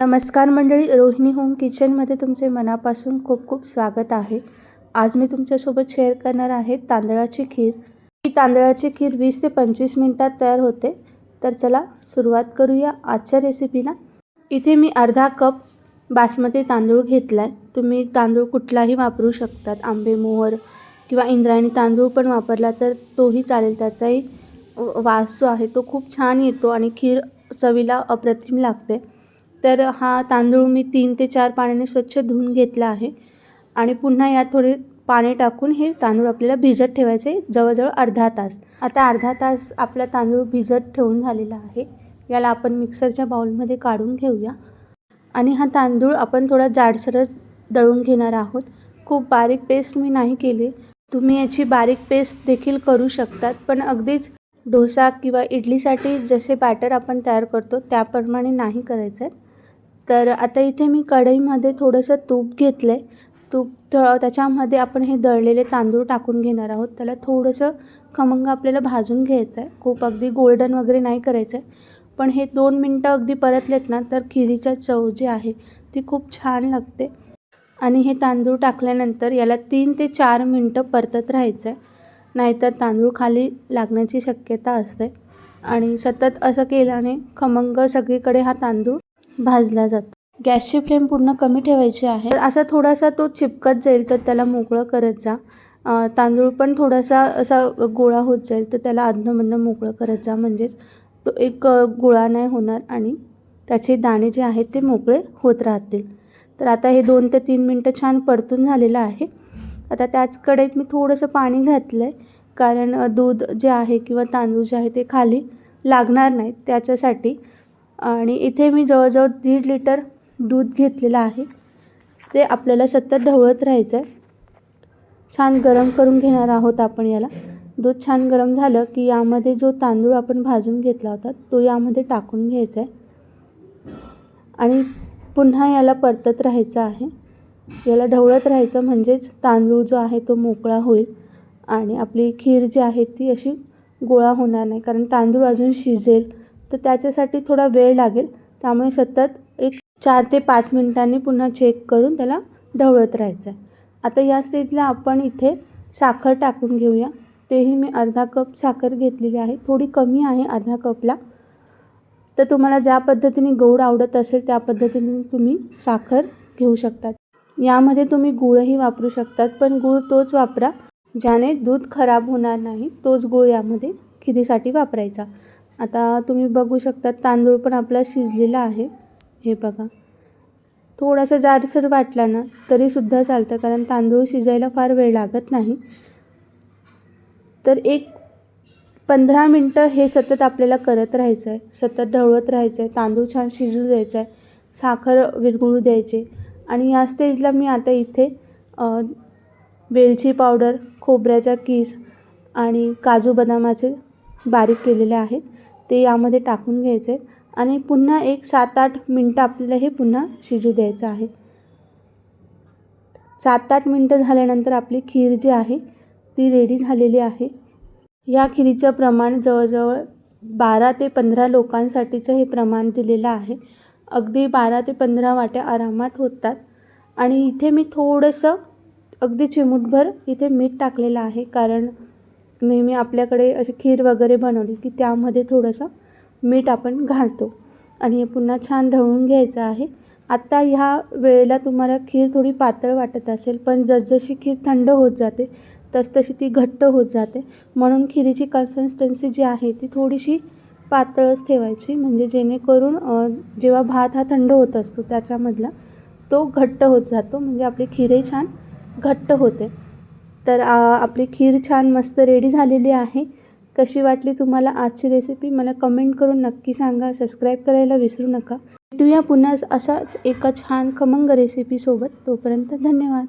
नमस्कार मंडळी रोहिणी होम किचनमध्ये तुमचे मनापासून खूप खूप स्वागत आहे. आज मी तुमच्यासोबत शेअर करणार आहे तांदळाची खीर. ही तांदळाची खीर वीस ते पंचवीस मिनटात तयार होते. तर चला सुरुवात करूया आजच्या रेसिपीला. इथे मी अर्धा कप बासमती तांदूळ घेतला आहे तुम्ही तांदूळ कुठलाही वापरू शकतात. आंबे मोहर किंवा इंद्रायणी तांदूळ पण वापरला तर तोही चालेल. त्याचाही वास जो आहे तो खूप छान येतो आणि खीर चवीला अप्रतिम लागते. तर हा तांदूळ मी तीन ते चार पाण्याने स्वच्छ धुवून घेतला आहे. आणि पुन्हा यात थोडे पाणी टाकून हे तांदूळ आपल्याला भिजत ठेवायचे जवळजवळ अर्धा तास. आता अर्धा तास आपला तांदूळ भिजत ठेवून झालेला आहे. याला आपण मिक्सरच्या बाउलमध्ये काढून घेऊया. आणि हा तांदूळ आपण थोडा जाडसरच दळून घेणार आहोत. खूप बारीक पेस्ट मी नाही केली. तुम्ही याची बारीक पेस्ट देखील करू शकतात. पण अगदीच डोसा किंवा इडलीसाठी जसे बॅटर आपण तयार करतो त्याप्रमाणे नाही करायचं. आहे तर आता इथे मी कढईमध्ये थोडंसं तूप घेतलं आहे तूप थ त्याच्यामध्ये आपण हे दळलेले तांदूळ टाकून घेणार आहोत. त्याला थोडंसं खमंग आपल्याला भाजून घ्यायचं आहे खूप अगदी गोल्डन वगैरे नाही करायचं आहे पण हे दोन मिनटं अगदी परतलेत ना तर खिरीचा चव जी आहे ती खूप छान लागते. आणि हे तांदूळ टाकल्यानंतर याला तीन ते चार मिनटं परतत राहायचं आहे नाहीतर तांदूळ खाली लागण्याची शक्यता असते. आणि सतत असं केल्याने खमंग सगळीकडे हा तांदूळ भाजला जातो. गॅसची फ्लेम पूर्ण कमी ठेवायची आहे. असा थोडासा तो चिपकत जाईल तर त्याला मोकळं करत जा. तांदूळ पण थोडासा असा गोळा होत जाईल तर त्याला अधनमधनं मोकळं करत जा. म्हणजेच तो एक गोळा नाही होणार आणि त्याचे दाणे जे आहेत ते मोकळे होत राहतील. तर आता हे दोन ते तीन मिनटं छान परतून झालेलं आहे. आता त्याच कढईत मी थोडंसं पाणी घातलं आहे कारण दूध जे आहे किंवा तांदूळ जे आहे ते खाली लागणार नाहीत त्याच्यासाठी आणि इथे मी जवळजवळ दीड लिटर दूध घेतलेलं आहे. ते आपल्याला सतत ढवळत राहायचं आहे छान गरम करून घेणार आहोत आपण याला. दूध छान गरम झालं की यामध्ये जो तांदूळ आपण भाजून घेतला होता तो यामध्ये टाकून घ्यायचा आहे आणि पुन्हा याला परतत राहायचं आहे. याला ढवळत राहायचं म्हणजेच तांदूळ जो आहे तो मोकळा होईल आणि आपली खीर जी आहे ती अशी गोळा होणार नाही कारण तांदूळ अजून शिजेल. तर त्याच्यासाठी थोडा वेळ लागेल. त्यामुळे सतत एक चार ते पाच मिनिटांनी पुन्हा चेक करून त्याला ढवळत राहायचं आहे आता या स्टेजला आपण इथे साखर टाकून घेऊया. तेही मी अर्धा कप साखर घेतलेली आहे. थोडी कमी आहे अर्धा कपला तर तुम्हाला ज्या पद्धतीने गोड आवडत असेल त्या पद्धतीने तुम्ही साखर घेऊ शकतात. यामध्ये तुम्ही गूळही वापरू शकतात पण गूळ तोच वापरा ज्याने दूध खराब होणार नाही. तोच गूळ यामध्ये खिरीसाठी वापरायचा. आता तुम्ही बघू शकता तांदूळ पण आपला शिजलेला आहे. हे बघा. थोडासा जाडसर वाटला ना तरीसुद्धा चालतं कारण तांदूळ शिजायला फार वेळ लागत नाही. तर एक पंधरा मिनटं हे सतत आपल्याला करत राहायचं आहे सतत ढवळत राहायचं आहे तांदूळ छान शिजू द्यायचा आहे साखर विरघळू द्यायचे. आणि या स्टेजला मी आता इथे वेलची पावडर खोबऱ्याचा किस आणि काजू बदामाचे बारीक केलेले आहेत. ते यामध्ये टाकून घ्यायचे आणि पुन्हा एक सात आठ मिनटं आपल्याला हे पुन्हा शिजू द्यायचं आहे. सात आठ मिनटं झाल्यानंतर आपली खीर जी आहे ती रेडी झालेली आहे. या खिरीचं प्रमाण जवळजवळ बारा ते पंधरा लोकांसाठीचं हे प्रमाण दिलेलं आहे. अगदी बारा ते पंधरा वाट्या आरामात होतात. आणि इथे मी थोडंसं अगदी चिमूटभर इथे मीठ टाकलेलं आहे कारण नेहमी आपल्याकडे अशी खीर वगैरे बनवली की त्यामध्ये थोडंसं मीठ आपण घालतो. आणि हे पुन्हा छान ढवळून घ्यायचं आहे. आत्ता ह्या वेळेला तुम्हाला खीर थोडी पातळ वाटत असेल पण जसजशी खीर थंड होत जाते तसतशी ती घट्ट होत जाते. म्हणून खिरीची कन्सिस्टन्सी जी आहे ती थोडीशी पातळच ठेवायची. म्हणजे जेणेकरून जेव्हा भात हा थंड होत असतो त्याच्यामधला तो घट्ट होत जातो. म्हणजे आपली खीरही छान घट्ट होते. तर आपली खीर छान मस्त रेडी झालेली आहे. कशी वाटली तुम्हाला आजची रेसिपी मला कमेंट करून नक्की सांगा. सबस्क्राईब करायला विसरू नका. भेटूया पुन्हा अशाच एका छान खमंग रेसिपीसोबत तोपर्यंत धन्यवाद.